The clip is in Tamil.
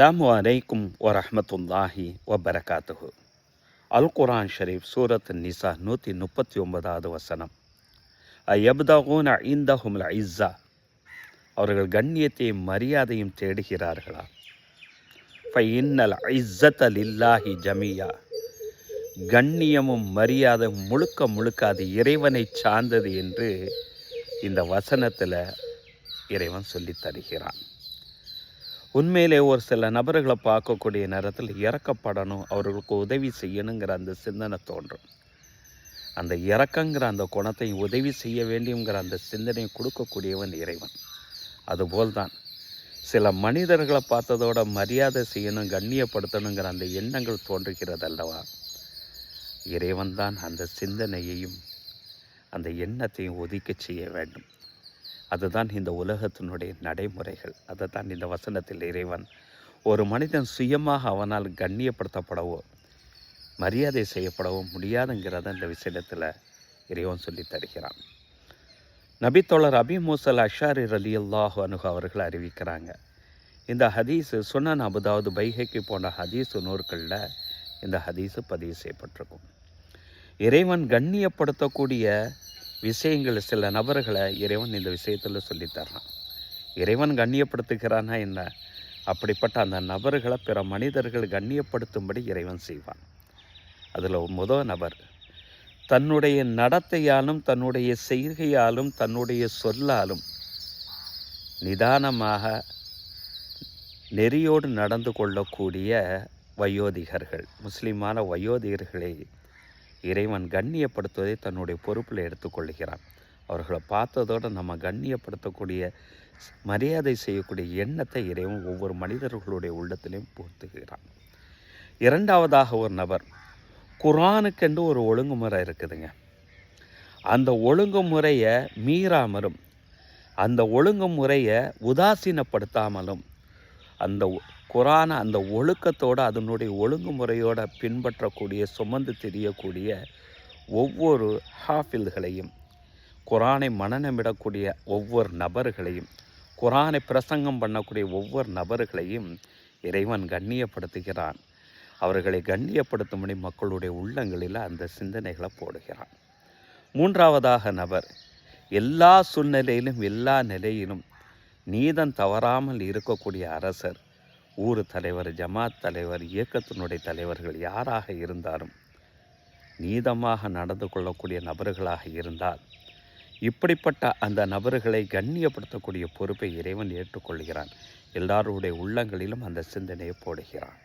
அஸ்ஸலாமு அலைக்கும் வரமத்துல்லாஹி வபரகாத்துஹு. அல் குரான் ஷரீஃப் சூரத் நிசா நூற்றி முப்பத்தி ஒன்பதாவது வசனம். எப்தகூன இந்தஹும் ஐஸா அவர்கள் கண்ணியத்தையும் மரியாதையும் தேடுகிறார்களா? ஃபை இன்னல் இஸ்ஸத் லில்லாஹி ஜமியா. கண்ணியமும் மரியாதையும் முழுக்க முழுக்க அது இறைவனை சார்ந்தது என்று இந்த வசனத்தில் இறைவன் சொல்லித் தருகிறான். உண்மையிலே ஒரு சில நபர்களை பார்க்கக்கூடிய நேரத்தில் இறக்கப்படணும் அவர்களுக்கு உதவி செய்யணுங்கிற அந்த சிந்தனை தோன்றும். அந்த இறக்கங்கிற அந்த குணத்தை உதவி செய்ய வேண்டியங்கிற அந்த சிந்தனையை கொடுக்கக்கூடியவன் இறைவன். அதுபோல்தான் சில மனிதர்களை பார்த்ததோட மரியாதை செய்யணும் கண்ணியப்படுத்தணுங்கிற அந்த எண்ணங்கள் தோன்றுகிறது அல்லவா? இறைவன் தான் அந்த சிந்தனையையும் அந்த எண்ணத்தையும் ஒதுக்க செய்ய வேண்டும். அதுதான் இந்த உலகத்தினுடைய நடைமுறைகள். அதை தான் இந்த வசனத்தில் இறைவன் ஒரு மனிதன் சுயமாக அவனால் கண்ணியப்படுத்தப்படவோ மரியாதை செய்யப்படவோ முடியாதுங்கிறத இந்த விஷயத்தில் இறைவன் சொல்லி தருகிறான். நபித்தோழர் அபி மூசல் அஷாரி அலி அல்லாஹு அனுகு அவர்கள் அறிவிக்கிறாங்க இந்த ஹதீஸு சுனன் அபுதாவது பைகைக்கு போன ஹதீஸு நூற்களில் இந்த ஹதீஸு பதிவு செய்யப்பட்டிருக்கும். இறைவன் கண்ணியப்படுத்தக்கூடிய விஷயங்கள் சில நபர்களை இறைவன் இந்த விஷயத்தில் சொல்லித்தர்றான். இறைவன் கண்ணியப்படுத்துகிறான்னா என்ன? அப்படிப்பட்ட அந்த நபர்களை பிற மனிதர்கள் கண்ணியப்படுத்தும்படி இறைவன் செய்வான். அதில் முதல் நபர் தன்னுடைய நடத்தையாலும் தன்னுடைய செய்கையாலும் தன்னுடைய சொல்லாலும் நிதானமாக நெறியோடு நடந்து கொள்ளக்கூடிய வயோதிகர்கள் முஸ்லீமான வயோதிகர்களை இறைவன் கண்ணியப்படுத்துவதை தன்னுடைய பொறுப்பில் எடுத்துக்கொள்கிறான். அவர்களை பார்த்ததோடு நம்ம கண்ணியப்படுத்தக்கூடிய மரியாதை செய்யக்கூடிய எண்ணத்தை இறைவன் ஒவ்வொரு மனிதர்களுடைய உள்ளத்திலையும் பூர்த்துகிறான் இரண்டாவதாக ஒரு நபர் குரானுக்கென்று ஒரு ஒழுங்குமுறை இருக்குதுங்க. அந்த ஒழுங்குமுறையை மீறாமலும் அந்த ஒழுங்குமுறையை உதாசீனப்படுத்தாமலும் அந்த குரான அந்த ஒழுக்கத்தோடு அதனுடைய ஒழுங்குமுறையோடு பின்பற்றக்கூடிய சுமந்து தெரியக்கூடிய ஒவ்வொரு ஹாஃபில்களையும் குரானை மனநமிடக்கூடிய ஒவ்வொரு நபர்களையும் குரானை பிரசங்கம் பண்ணக்கூடிய ஒவ்வொரு நபர்களையும் இறைவன் கண்ணியப்படுத்துகிறான். அவர்களை கண்ணியப்படுத்தும்படி மக்களுடைய உள்ளங்களில் அந்த சிந்தனைகளை போடுகிறான். மூன்றாவதாக நபர் எல்லா சூழ்நிலையிலும் எல்லா நிலையிலும் நீதம் தவறாமல் இருக்கக்கூடிய அரசர் ஊர் தலைவர் ஜமாத் தலைவர் இயக்கத்தினுடைய தலைவர்கள் யாராக இருந்தாலும் நீதமாக நடந்து கொள்ளக்கூடிய நபர்களாக இருந்தால் இப்படிப்பட்ட அந்த நபர்களை கண்ணியப்படுத்தக்கூடிய பொறுப்பை இறைவன் ஏற்றுக்கொள்கிறான். எல்லாருடைய உள்ளங்களிலும் அந்த சிந்தனையை போடுகிறான்.